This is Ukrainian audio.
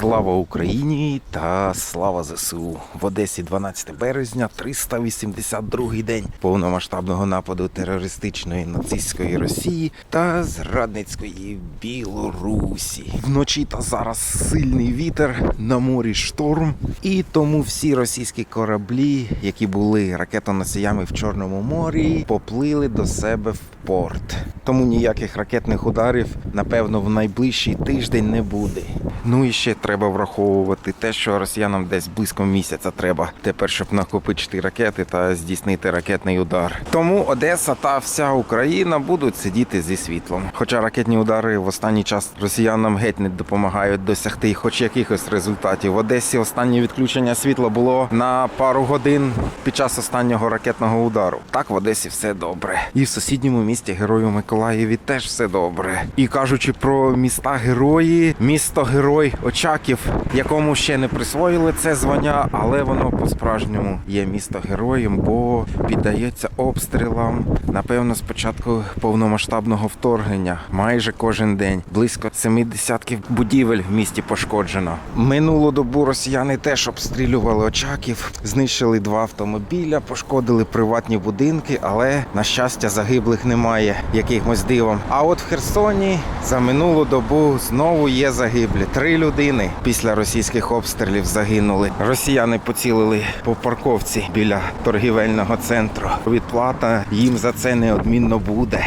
Слава Україні та слава ЗСУ в Одесі 12 березня, 382 день повномасштабного нападу терористичної нацистської Росії та зрадницької Білорусі. Вночі та зараз сильний вітер на морі шторм, і тому всі російські кораблі, які були ракетоносіями в Чорному морі, поплили до себе в порт. Тому ніяких ракетних ударів, напевно, в найближчий тиждень не буде. Ну і ще треба враховувати те, що росіянам десь близько місяця треба тепер, щоб накопичити ракети та здійснити ракетний удар. Тому Одеса та вся Україна будуть сидіти зі світлом. Хоча ракетні удари в останній час росіянам геть не допомагають досягти хоч якихось результатів. В Одесі останнє відключення світла було на пару годин під час останнього ракетного удару. Так в Одесі все добре. І в сусідньому місті Герою Миколаєві теж все добре. І кажучи про міста герої, місто герой Очаків, якому ще не присвоїли це звання, але воно по-справжньому є місто героєм, бо піддається обстрілам. Напевно, з початку повномасштабного вторгнення. Майже кожен день близько семи десятків будівель в місті пошкоджено. Минулу добу росіяни теж обстрілювали Очаків, знищили два автомобіля, пошкодили приватні будинки, але на щастя загиблих немає якимось дивом. А от в Херсоні за минулу добу знову є загиблі. Три людини після російських обстрілів загинули. Росіяни поцілили по парковці біля торгівельного центру. Відплата їм за це неодмінно буде.